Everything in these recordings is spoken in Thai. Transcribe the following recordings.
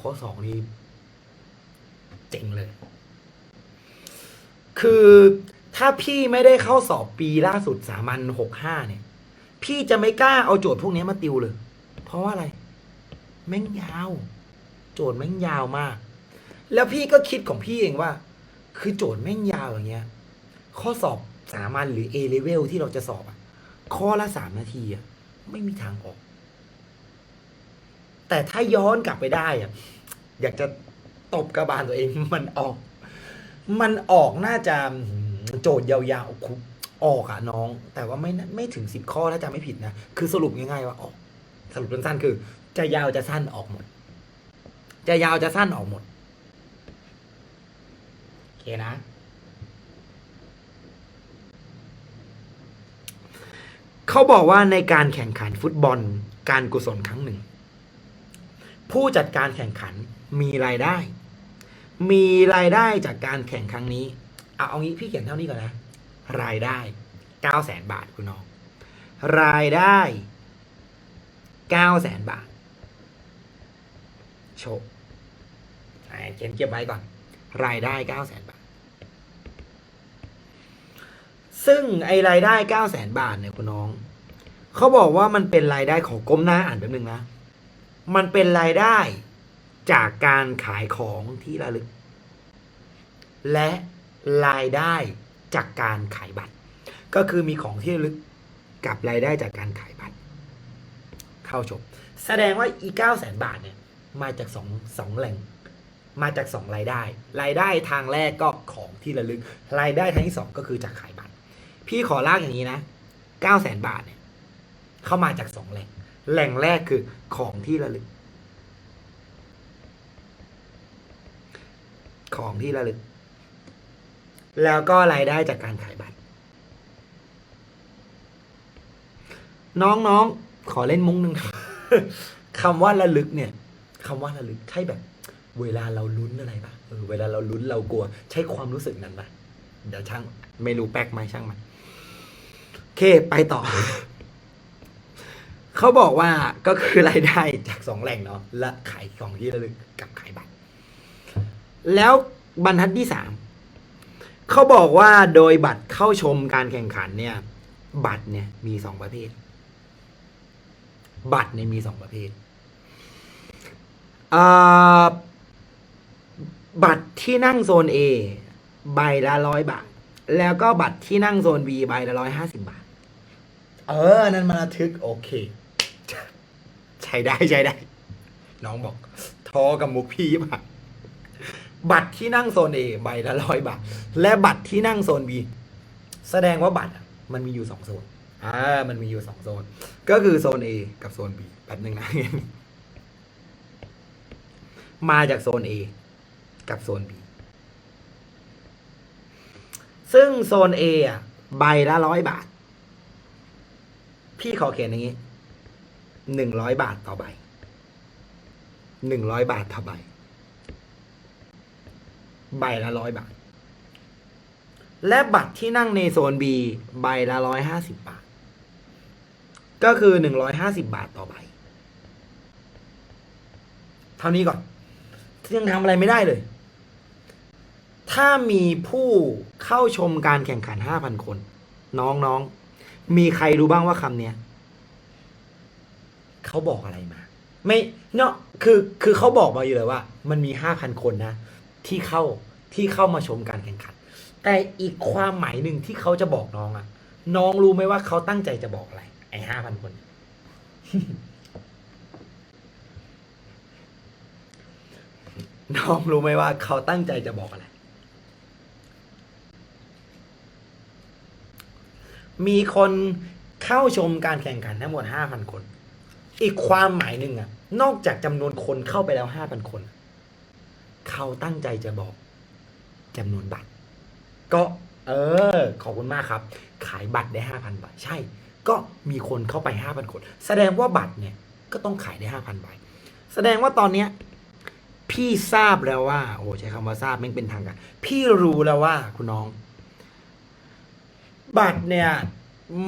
ข้อสองนี่เจ๋งเลย คือถ้าพี่ไม่ได้เข้าสอบปีล่าสุดสามัญหกห้าเนี่ย พี่จะไม่กล้าเอาโจทย์พวกนี้มาติวเลย เพราะว่าอะไร แม่งยาว โจทย์แม่งยาวมาก แล้วพี่ก็คิดของพี่เองว่า คือโจทย์แม่งยาวอย่างเงี้ย ข้อสอบสามัญหรือ A level ที่เราจะสอบอะข้อละสามนาทีอะไม่มีทางออก แต่ถ้าย้อนกลับไปได้อะอยากจะตบกระบาลตัวเองมันออก มันออกน่าจะโจทย์ยาวๆคุออกอะน้อง แต่ว่าไม่ไม่ถึงสิบข้อถ้าจำไม่ผิดนะ คือสรุปง่ายๆว่าออก สรุปสั้นๆคือ จะยาวจะสั้นออกหมด จะยาวจะสั้นออกหมดโอเคนะเขาบอกว่าในการแข่งขันฟุตบอลการกุศลครั้งหนึ่ง ผู้จัดการแข่งขันมีรายได้ มีรายได้จากการแข่งครั้งนี้เอาเอางี้พี่เขียนเท่านี้ก่อนนะ รายได้เก้าแสนบาทคุณน้อง รายได้เก้าแสนบาท โชว์เขียนเก็บไว้ก่อน รายได้เก้าแสนบาท ซึ่งไอรายได้เก้าแสนบาทเนี่ยคุณน้อง เขาบอกว่ามันเป็นรายได้ของก้มหน้าอ่านแป๊บนึงนะ มันเป็นรายได้จากการขายของที่ระลึก และรายได้จากการขายบัตร ก็คือมีของที่ระลึกกับรายได้จากการขายบัตร เข้าชม แสดงว่าอีเก้าแสนบาทเนี่ยมาจากสองสองแหล่งมาจากสองรายได้ รายได้ทางแรกก็ของที่ระลึก รายได้ทางที่สองก็คือจากขายบัตร พี่ขอลากอย่างนี้นะเก้าแสนบาทเนี่ยเข้ามาจากสองแหล่ง แหล่งแรกคือของที่ระลึก ของที่ระลึก แล้วก็รายได้จากการขายบัตร น้องๆ ขอเล่นมุ้งหนึ่งคำว่าระลึกเนี่ยคำว่าระลึกใช่แบบ เวลาเราลุ้นอะไรปะเออเวลาเราลุ้นเรากลัว ใช้ความรู้สึกนั้นปะเดี๋ยวช่าง ไม่รู้แป๊กไหมช่างมันโอเค ไปต่อ เขาบอกว่าก็คือรายได้จากสองแหล่งเนาะและขายของที่ระลึกกับขายบัตร แล้วบรรทัดที่สามเขาบอกว่าโดยบัตรเข้าชมการแข่งขันเนี่ย บัตรเนี่ยมีสองประเภท บัตรเนี่ยมีสองประเภทอ่าบัตรที่นั่งโซน A ใบละร้อยบาท แล้วก็บัตรที่นั่งโซน B ใบละร้อยห้าสิบบาท เออ นั่นมันระทึก โอเค ช้ได้ใช้ได้ น้องบอกทอกับมุกพี่ป่ะบัตรที่นั่งโซน A ใบละร้อยบาท และบัตรที่นั่งโซน B แสดงว่าบัตรอะมันมีอยู่สองโซน อ่า มันมีอยู่สองโซน ก็คือโซน A กับโซน B แป๊บหนึ่งนะมาจากโซน A กับโซน B ซึ่งโซน A อะ ใบละร้อยบาท พี่ขอเขียนอย่างนี้ หนึ่งร้อยบาทต่อใบหนึ่งร้อยบาทต่อใบ ใบละร้อยบาท และบัตรที่นั่งในโซน B ใบละร้อยห้าสิบบาท ก็คือหนึ่งร้อยห้าสิบบาทต่อใบ เท่านี้ก่อนยังทำอะไรไม่ได้เลย ถ้ามีผู้เข้าชมการแข่งขันห้าพันคน น้องๆ มีใครรู้บ้างว่าคำเนี้ย เขาบอกอะไรมา ไม่เนาะคือคือเขาบอกมาอยู่เลยว่า มันมีห้าพันคนนะ ที่เข้าที่เข้ามาชมการแข่งขัน แต่อีกความหมายหนึ่งที่เขาจะบอกน้องอะน้องรู้ไหมว่าเขาตั้งใจจะบอกอะไร ไอ้ห้าพันคน น้องรู้ไหมว่าเขาตั้งใจจะบอกอะไร มีคนเข้าชมการแข่งขันทั้งหมดห้าพันคน อีกความหมายหนึ่งอะนอกจากจำนวนคนเข้าไปแล้วห้าพันคน เขาตั้งใจจะบอกจำนวนบัตร ก็ เออ ขอบคุณมากครับ ขายบัตรได้ห้าพันใบใช่ ก็มีคนเข้าไปห้าพันคน แสดงว่าบัตรเนี่ยก็ต้องขายได้ห้าพันใบแสดงว่าตอนเนี้ยพี่ทราบแล้วว่า โอ้ใช้คำว่าทราบไม่งเป็นทางการพี่รู้แล้วว่าคุณน้อง บัตรเนี่ย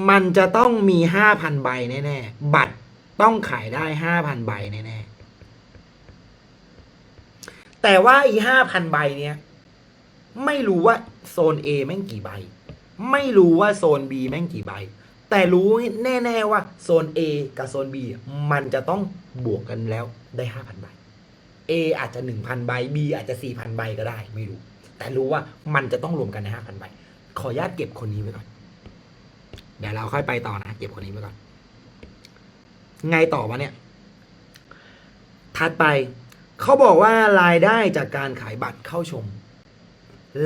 มันจะต้องมีห้าพันใบแน่ๆบัตร ต้องขายได้ห้าพันใบแน่แต่ว่าอีห้าพันใบเนี้ยไม่รู้ว่าโซน A แม่งกี่ใบ ไม่รู้ว่าโซน B แม่งกี่ใบ แต่รู้แน่ๆว่าโซน A กับโซน B มันจะต้องบวกกันแล้วได้ห้าพันใบ A อาจจะหนึ่งพันใบ B อาจจะสี่พันใบก็ได้ ไม่รู้ แต่รู้ว่ามันจะต้องรวมกันในห้าพันใบ ขออนุญาตเก็บคนนี้ไว้ก่อน เดี๋ยวเราค่อยไปต่อนะ เก็บคนนี้ไว้ก่อน ไงต่อวะเนี่ย ถัดไป เขาบอกว่ารายได้จากการขายบัตรเข้าชม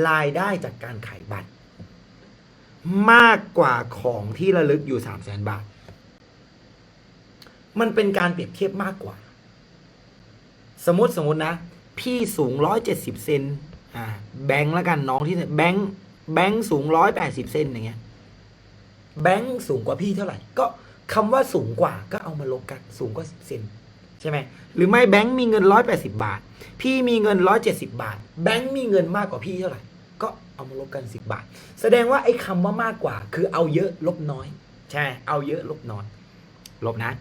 รายได้จากการขายบัตร มากกว่าของที่ระลึกอยู่สามแสนบาท มันเป็นการเปรียบเทียบมากกว่า สมมติสมมตินะ พี่สูงร้อยเจ็ดสิบเซนอ่าแบงค์แล้วกันน้องที่แบงค์แบงค์สูงร้อยแปดสิบเซนอย่างเงี้ยแบงค์สูงกว่าพี่เท่าไหร่ก็ คำว่าสูงกว่าก็เอามาลบกัน สูงกว่าสิบเซนใช่ไหมหรือไม่แบงค์มีเงินร้อยแปดสิบาท พี่มีเงินร้อยเจ็ดสิบาท แบงค์มีเงินมากกว่าพี่เท่าไหร่ ก็เอามาลบกันสิบาท แสดงว่าไอ้คำว่ามากกว่า คือเอาเยอะลบน้อย ใช่ เอาเยอะลบน้อย ลบนะ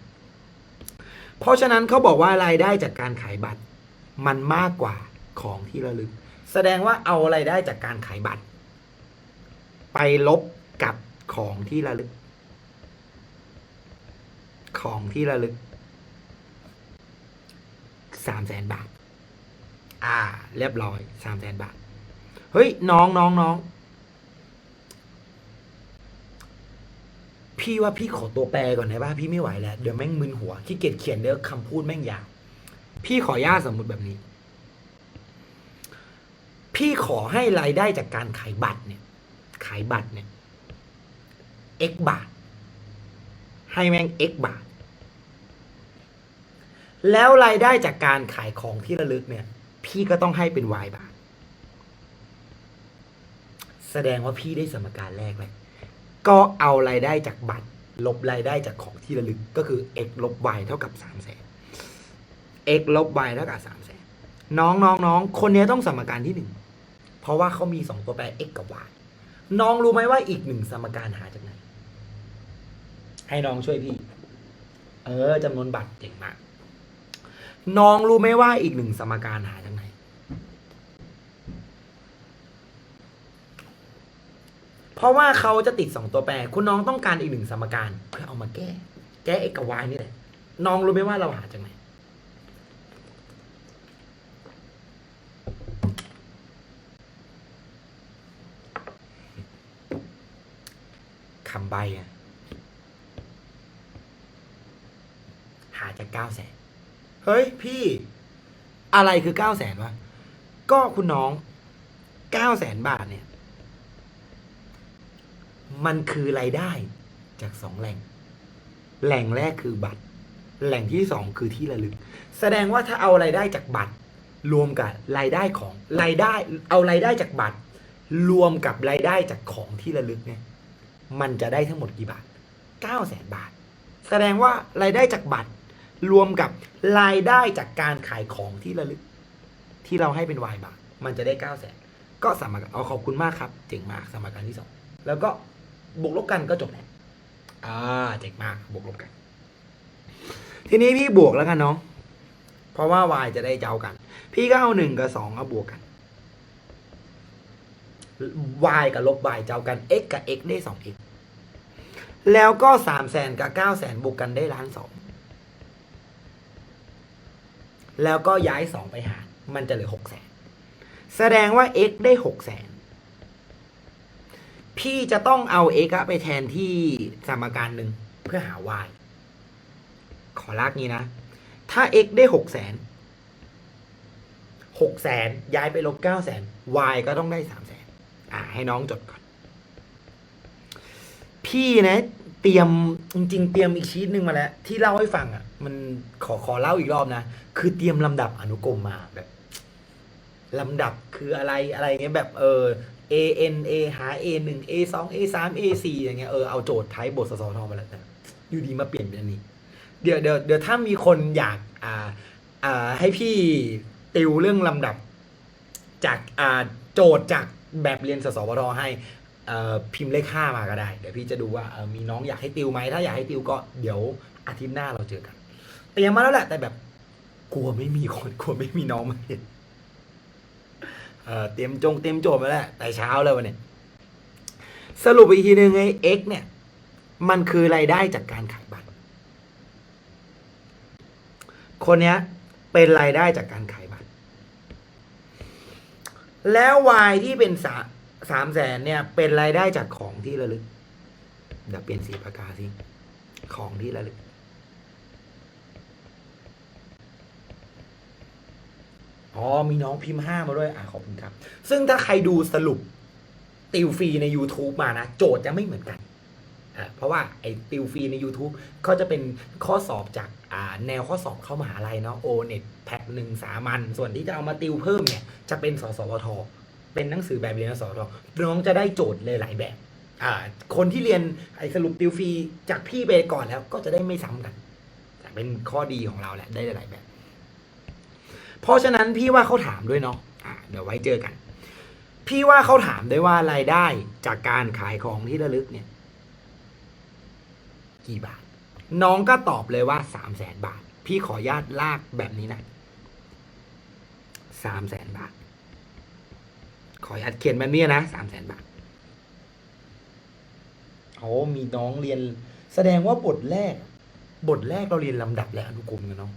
เพราะฉะนั้นเขาบอกว่ารายได้จากการขายบัตร มันมากกว่าของที่ระลึก แสดงว่าเอารายได้จากการขายบัตร ไปลบกับของที่ระลึก ของที่ระลึกสามแสนบาท อ่า เรียบร้อยสามแสนบาท เฮ้ย น้องน้องน้อง พี่ว่าพี่ขอตัวแปลก่อนนะว่าพี่ไม่ไหวแล้ว เดี๋ยวแม่งมึนหัวขี้เกียจเขียนเดี๋ยวคำพูดแม่งยาว พี่ขอญาตสมมุติแบบนี้ พี่ขอให้รายได้จากการขายบัตรเนี่ย ขายบัตรเนี่ย x บาท ให้แม่ง x บาท แล้วรายได้จากการขายของที่ระลึกเนี่ย พี่ก็ต้องให้เป็น y บาท แสดงว่าพี่ได้สมการแรกเลย ก็เอารายได้จากบัตร ลบรายได้จากของที่ระลึกก็คือ x ลบ y เท่ากับสามแสน x ลบ y เท่ากับสามแสนน้องน้องน้องคนนี้ต้องสมการที่หนึ่งเพราะว่าเขามีสองตัวแปร x กับ y น้องรู้ไหมว่าอีกหนึ่งสมการหาจากไหนให้น้องช่วยพี่ เออจำนวนบัตรเจ๋งมาก น้องรู้ไหมว่าอีกหนึ่งสมการหาจากไหน เพราะว่าเขาจะติดสองตัวแปร คุณน้องต้องการอีกหนึ่งสมการเพื่อเอามาแก้ แก้ x กับ y นี่แหละ น้องรู้ไหมว่าเราหาจากไหนคำใบอะหาจากเก้าแสน เฮ้ยพี่อะไรคือเก้าแสนวะ ก็คุณน้องเก้าแสนบาทเนี่ย มันคือรายได้จากสองแหล่ง แหล่งแรกคือบัตร แหล่งที่สองคือที่ระลึก แสดงว่าถ้าเอารายได้จากบัตร รวมกับรายได้ของรายได้เอารายได้จากบัตร รวมกับรายได้จากของที่ระลึกเนี่ย มันจะได้ทั้งหมดกี่บาท9 0 0แสนบาท แสดงว่ารายได้จากบัตร รวมกับรายได้จากการขายของที่ระลึก ที่เราให้เป็นวายบาทมันจะได้9 0 0แสนก็สมารเอาขอบคุณมากครับเจ๋งมากสมการที่สองแล้วก็บวกลบกันก็จบแล้วอ่าเจ๋งมากบวกลบกัน ทีนี้พี่บวกแล้วกันน้องเพราะว่า y จะได้เจ้ากัน พี่ก็เอาหนึ่งกับสองเอาบวกกัน y กับลบ y เจ้ากัน x กับ x ได้ 2x แล้วก็สามแสนกับเก้าแสนบวกกันได้ล้านสอง แล้วก็ย้ายสองไปหารมันจะเหลือหกแสนแสดงว่า x ได้หกแสนพี่จะต้องเอา x ไปแทนที่สมการหนึ่งเพื่อหา y ขอลากนี้นะ ถ้า x ได้หกแสนหกแสนย้ายไปลบเก้าแสน y ก็ต้องได้สามแสนอ่าให้น้องจดก่อน พี่นะ เตรียมจริง ๆ เตรียมอีกชีตหนึ่งมาแล้ว ที่เล่าให้ฟังอะ มันขอขอเล่าอีกรอบนะ คือเตรียมลำดับอนุกรมมาแบบลำดับคืออะไรอะไรเงี้ยแบบเออ A N A หา A หนึ่ง A สอง A สาม A สี่อย่างเงี้ยเออเอาโจทย์ไทยบทสสทมาแล้วแต่อยู่ดีมาเปลี่ยนเป็นอันนี้ เดี๋ยวเดี๋ยวเดี๋ยวถ้ามีคนอยากอ่าอ่าให้พี่ติวเรื่องลำดับ จากอ่าโจทย์จากแบบเรียนสสวทให้พิมพ์เลขห้ามาก็ได้ เดี๋ยวพี่จะดูว่ามีน้องอยากให้ติวไหมถ้าอยากให้ติวก็เดี๋ยวอาทิตย์หน้าเราเจอกัน เตรียมมาแล้วแหละ แต่แบบ กลัวไม่มีคนกลัวไม่มีน้องมาเห็นเออเตรียมจงเตรียมโจทย์มาแล้วแต่เช้าเลยวันนี้สรุปอีกทีหนึ่งไอ้ X เนี่ย มันคือรายได้จากการขายบัตร คนเนี้ย เป็นรายได้จากการขายบัตร แล้ว Y ที่เป็นสาสามแสนเนี่ย เป็นรายได้จากของที่ระลึกเดี๋ยวเปลี่ยนสีปากกาสิ ของที่ระลึก อ๋อมีน้องพิมพ์ห้ามาด้วยอะขอบคุณครับ ซึ่งถ้าใครดูสรุปติวฟรีใน YouTube มานะ โจทย์จะไม่เหมือนกันอะเพราะว่าไอ้ติวฟรีใน YouTube เขาจะเป็นข้อสอบจากอ่าแนวข้อสอบเข้ามหาลัยเนาะโอเน็ตแพทหนึ่งสามัญส่วนที่จะเอามาติวเพิ่มเนี่ยจะเป็นสสวทเป็นหนังสือแบบเรียนสสวทน้องจะได้โจทย์เลยหลายแบบอ่าคนที่เรียนไอ้สรุปติวฟรีจากพี่ไปก่อนแล้วก็จะได้ไม่ซ้ำกันเป็นข้อดีของเราแหละได้หลายแบบ เพราะฉะนั้นพี่ว่าเขาถามด้วยเนาะเดี๋ยวไว้เจอกัน พี่ว่าเขาถามด้วยว่ารายได้จากการขายของที่ระลึกเนี่ย กี่บาท น้องก็ตอบเลยว่าสามแสนบาท พี่ขออนุญาตลากแบบนี้นะสามแสนบาท ขออนุญาตเขียนแบบนี้นะสามแสนบาทโอ้มีน้องเรียน แสดงว่าบทแรก บทแรกเราเรียนลำดับและอนุกรมกันเนาะ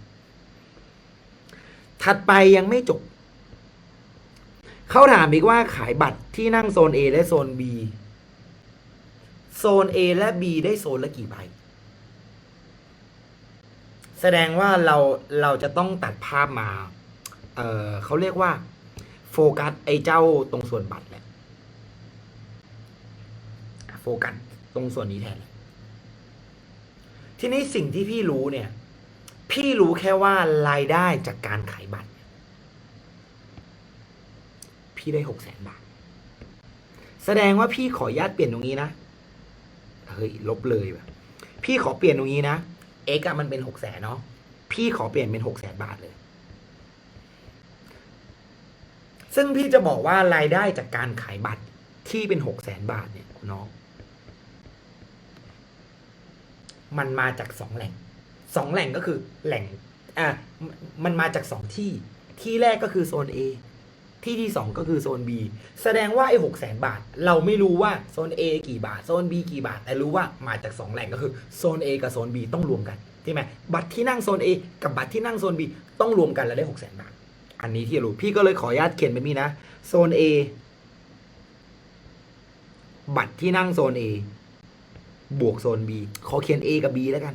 ถัดไปยังไม่จบ เขาถามอีกว่าขายบัตรที่นั่งโซน A และโซน B โซน A และ B ได้โซนละกี่ใบ แสดงว่าเราเราจะต้องตัดภาพมา เออเขาเรียกว่า โฟกัสไอ้เจ้าตรงส่วนบัตรแหละ โฟกัสตรงส่วนนี้แทน ทีนี้สิ่งที่พี่รู้เนี่ย พี่รู้แค่ว่ารายได้จากการขายบัตร พี่ได้หกแสนบาท แสดงว่าพี่ขออนุญาตเปลี่ยนตรงนี้นะ เฮ้ย ลบเลยว่ะพี่ขอเปลี่ยนตรงนี้นะ x อะมันเป็นหกแสนเนาะ พี่ขอเปลี่ยนเป็นหกแสนบาทเลย ซึ่งพี่จะบอกว่ารายได้จากการขายบัตรที่เป็นหกแสนบาทเนี่ยน้อง มันมาจากสองแหล่ง สองแหล่งก็คือแหล่งอะมันมาจากสองที่ที่แรกก็คือโซน A ที่ที่สองก็คือโซน B แสดงว่าไอ้หกแสนบาท เราไม่รู้ว่าโซน A กี่บาท โซน B กี่บาท แต่รู้ว่ามาจากสองแหล่งก็คือโซน A กับโซน B ต้องรวมกันใช่ไหมบัตรที่นั่งโซน A กับบัตรที่นั่งโซน B ต้องรวมกันแล้วได้หกแสนบาท อันนี้ที่รู้ พี่ก็เลยขออนุญาตเขียนแบบนี้นะ โซน A บัตรที่นั่งโซน A บวกโซน B ขอเขียน A กับ B แล้วกัน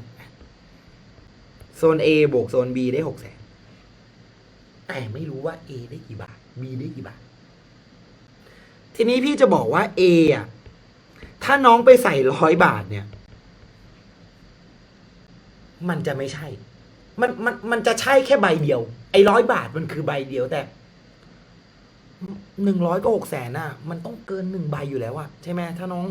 โซน A บวกโซน B ได้หกแสนแต่ไม่รู้ว่า A ได้กี่บาท B ได้กี่บาท ทีนี้พี่จะบอกว่า A อะถ้าน้องไปใส่ร้อยบาทเนี่ย มันจะไม่ใช่ มันมันมันจะใช่แค่ใบเดียว ไอ้ร้อยบาทมันคือใบเดียวแต่หนึ่งร้อยก็หกแสนน่ะ มันต้องเกินหนึ่งใบอยู่แล้วอะใช่ไหมถ้าน้อง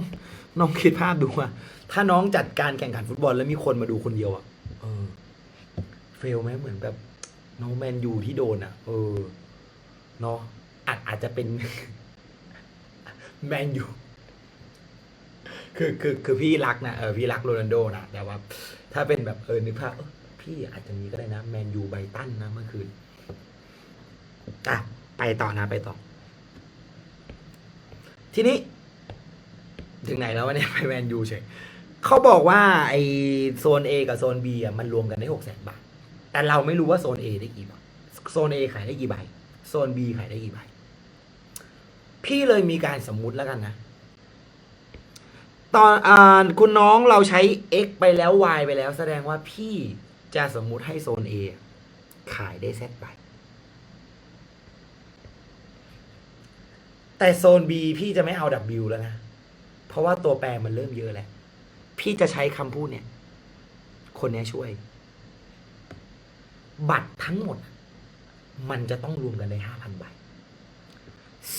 น้องคิดภาพดูอะถ้าน้องจัดการแข่งขันฟุตบอลแล้วมีคนมาดูคนเดียวอะเออ เฟลไหมเหมือนแบบน้องแมนยูที่โดนอะเออเนาะอาจอาจจะเป็นแมนยูคือคือคือพี่รักนะเออพี่รักโรนัลโดนะแต่ว่า ถ้าเป็นแบบเออนึกภาพพี่อาจจะมีก็ได้นะ แมนยูไบตันนะเมื่อคืนอะไปต่อนะไปต่อ ทีนี้ ถึงไหนแล้ววะเนี่ยไปแมนยูเฉยเขาบอกว่าไอโซน A กับโซน B อะมันรวมกันได้หกแสนบาท แต่เราไม่รู้ว่าโซน A ได้กี่บาทโซน A ขายได้กี่ใบ โซน B ขายได้กี่ใบ พี่เลยมีการสมมุติแล้วกันนะ ตอนอคุณน้องเราใช้ x ไปแล้ว y ไปแล้ว แสดงว่าพี่จะสมมุติให้โซน A ขายได้ z ใบแต่โซน B พี่จะไม่เอา W แล้วนะ เพราะว่าตัวแปรมันเริ่มเยอะแล้ว พี่จะใช้คำพูดเนี่ย คนนี้ช่วย บัตรทั้งหมด มันจะต้องรวมกันในห้าพันใบ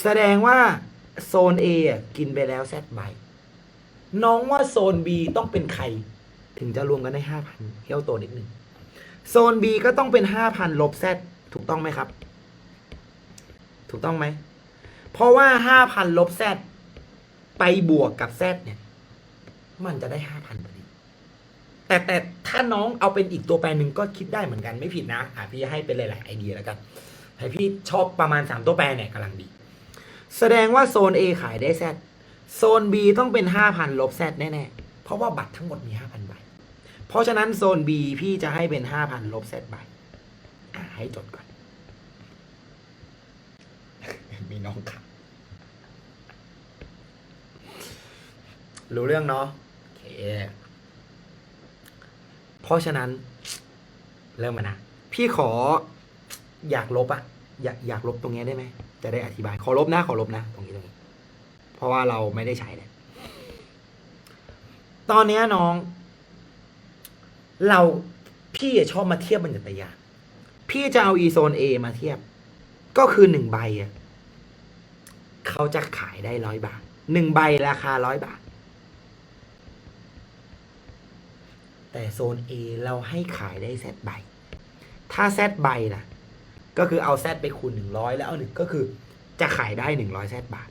แสดงว่าโซน A อะกินไปแล้วแซดใบ น้องว่าโซน B ต้องเป็นใคร ถึงจะรวมกันได้ห้าพันเที่ยวโตนิดหนึ่งโซน B ก็ต้องเป็นห้าพันลบแซดถูกต้องไหมครับ ถูกต้องไหม เพราะว่าห้าพันลบแซดไปบวกกับแซดเนี่ย มันจะได้ห้าพันพอดีแต่แต่ ถ้าน้องเอาเป็นอีกตัวแปรหนึ่งก็คิดได้เหมือนกันไม่ผิดนะอะพี่ให้เป็นหลายๆไอเดียแล้วกันให้พี่ชอบประมาณสามตัวแปรเนี่ยกำลังดี แสดงว่าโซน A ขายได้ Z โซน B ต้องเป็น 5,000 ลบ Z แน่ๆ เพราะว่าบัตรทั้งหมดมี 5,000 ใบ เพราะฉะนั้นโซน B พี่จะให้เป็น 5,000 ลบ Z ใบอ่าให้จดก่อน มีน้องขับรู้เรื่องเนาะโอเค ราะฉะนั้นเริ่มมานะ พี่ขออยากลบอะอยากอยากลบตรงนี้ได้ไหม จะได้อธิบาย ขอลบนะ ขอลบนะ ตรงนี้ตรงนี้ เพราะว่าเราไม่ได้ใช้เลยตอนนี้น้อง เราพี่ชอบมาเทียบบรรยัตยาพี่จะเอาอีโซน A มาเทียบ ก็คือหนึ่งใบอะเขาจะขายได้ร้อยบาทหนึ่งใบราคาร้อยบาท แต่โซน A เราให้ขายได้แซดใบ ถ้าแซดใบนะก็คือเอาแซดไปคูณหนึ่งร้อยแล้วเอาหนึ่งก็คือจะขายได้หนึ่งร้อยแซดบาท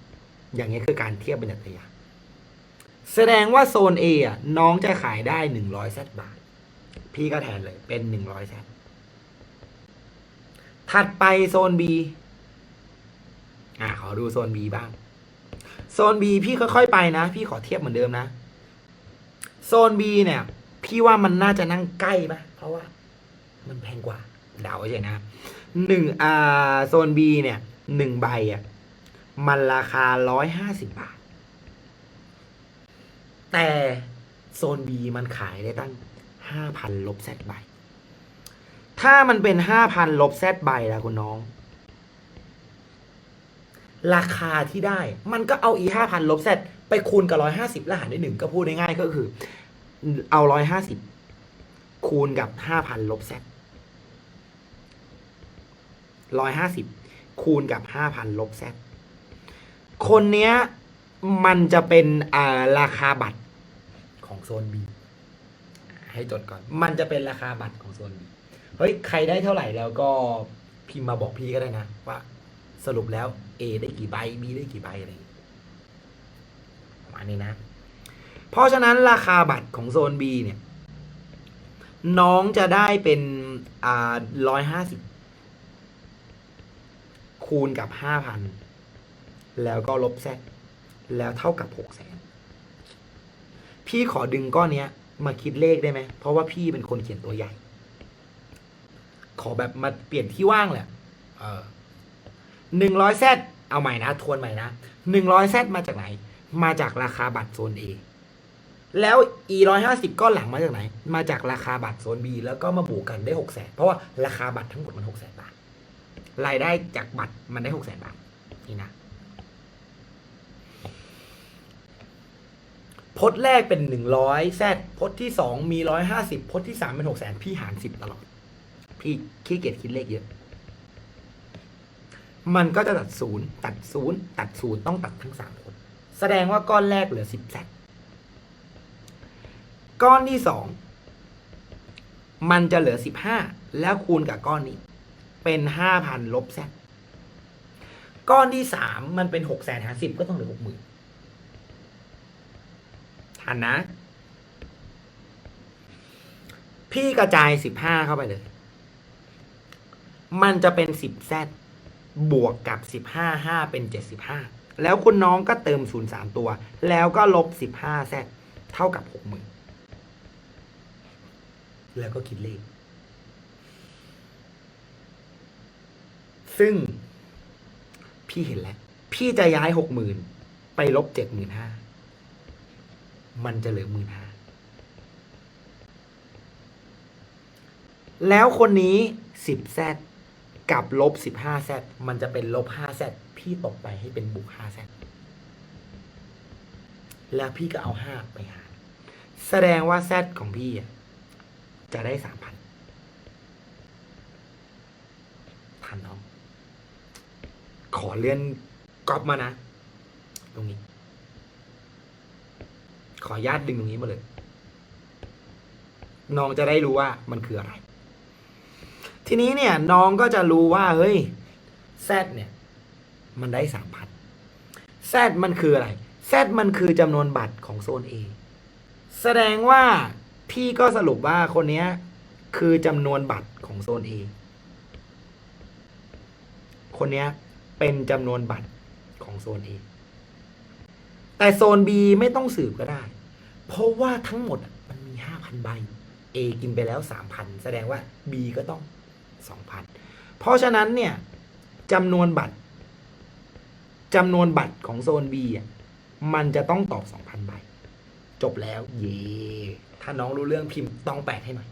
อย่างเงี้คือการเทียบบรรยัตยาแสดงว่าโซน A อะน้องจะขายได้หนึ่งร้อยแซดบาท พี่ก็แทนเลยเป็นหนึ่งร้อยแซดถัดไปโซน B อ่าขอดูโซน B บ้าง โซน B พี่ค่อยๆไปนะ พี่ขอเทียบเหมือนเดิมนะ โซน B เนี่ย พี่ว่ามันน่าจะนั่งใกล้ปะเพราะว่า มันแพงกว่าเดาใช่นะหนึ่งอ่าโซน B เนี่ยหนึ่งใบอะมันราคาร้อยห้าสิบบาท แต่โซน B มันขายได้ตั้งห้าพันลบแซดใบ ถ้ามันเป็นห้าพันลบแซดใบละคุณน้อง ราคาที่ได้ มันก็เอาอีห้าพันลบแซดไปคูณกับร้อยห้าสิบแล้วหารด้วยหนึ่งก็พูดง่ายๆก็คือ เอาร้อยห้าสิบคูณกับห้าพันลบแซดร้อยห้าสิบคูณกับห้าพันลบแซดคนเนี้ยมันจะเป็นอ่าราคาบัตรของโซน B ให้จดก่อน มันจะเป็นราคาบัตรของโซน B เฮ้ย ใครได้เท่าไหร่แล้วก็พิมพ์มาบอกพี่ก็ได้นะ ว่าสรุปแล้ว A ได้กี่ใบ B ได้กี่ใบอะไรประมาณนี้นะ เพราะฉะนั้นราคาบัตรของโซน B เนี่ย น้องจะได้เป็นอ่าร้อยห้าสิบคูณกับห้าพันแล้วก็ลบแซดแล้วเท่ากับหกแสนพี่ขอดึงก้อนเนี้ย มาคิดเลขได้ไหม เพราะว่าพี่เป็นคนเขียนตัวใหญ่ ขอแบบมาเปลี่ยนที่ว่างแหละหนึ่งร้อยแซดเอาใหม่นะ ทวนใหม่นะหนึ่งร้อยแซดมาจากไหน มาจากราคาบัตรโซน A แล้ว e ร้อยห้าสิบก้อนหลังมาจากไหน มาจากราคาบัตรโซน B แล้วก็มาบวกกันได้หกแสนเพราะว่าราคาบัตรทั้งหมดมันหกแสนบาทรายได้จากบัตรมันได้หกแสนบาทนี่นะพจน์แรกเป็นหนึ่งร้อยแซดพจน์ที่สองมีร้อยห้าสิบพจน์ที่สามเป็นหกแสนพี่หารสิบตลอด พี่ขี้เกียจคิดเลขเยอะ มันก็จะตัดศูนย์ตัดศูนย์ตัดศูนย์ต้องตัดทั้งสามคนแสดงว่าก้อนแรกเหลือสิบแซด ก้อนที่สองมันจะเหลือสิบห้าแล้วคูณกับก้อนนี้ เป็นห้าพันลบแซดก้อนที่สามมันเป็นหกแสนหารสิบก็ต้องเหลือหกหมื่นทันนะ พี่กระจายสิบห้าเข้าไปเลย มันจะเป็นสิบแซดบวกกับสิบห้าห้าเป็นเจ็ดสิบห้าแล้วคุณน้องก็เติมศูนย์สามตัว แล้วก็ลบสิบห้าแซดเท่ากับหกหมื่น แล้วก็คิดเลข ซึ่ง พี่เห็นแล้ว พี่จะย้ายหกหมื่นไปลบเจ็ดหมื่นห้ามันจะเหลือหมื่นห้าแล้วคนนี้สิบแซดกับลบสิบห้าแซดมันจะเป็นลบห้าแซดพี่ตกไปให้เป็นบวกห้าแซดแล้วพี่ก็เอาห้าไปหารแสดงว่าแซดของพี่อะ จะได้สามพันทันน้อง ขอเลื่อนก๊อปมานะ ตรงนี้ ขอญาตดึงตรงนี้มาเลย น้องจะได้รู้ว่ามันคืออะไร ทีนี้เนี่ย น้องก็จะรู้ว่า เฮ้ยแซดเนี่ย มันได้สามพันแซดมันคืออะไรแซดมันคือจำนวนบัตรของโซน A แสดงว่า พี่ก็สรุปว่าคนเนี้ยคือจำนวนบัตรของโซน A คนเนี้ยเป็นจำนวนบัตรของโซน A แต่โซน B ไม่ต้องสืบก็ได้ เพราะว่าทั้งหมดมันมีห้าพันใบ A กินไปแล้วสามพันแสดงว่า B ก็ต้องสองพันเพราะฉะนั้นเนี่ยจำนวนบัตรจำนวนบัตรของโซน B อะมันจะต้องตอบสองพันใบ จบแล้วเย่ถ้าน้องรู้เรื่องพิมพ์ต้องแปดให้หน่อย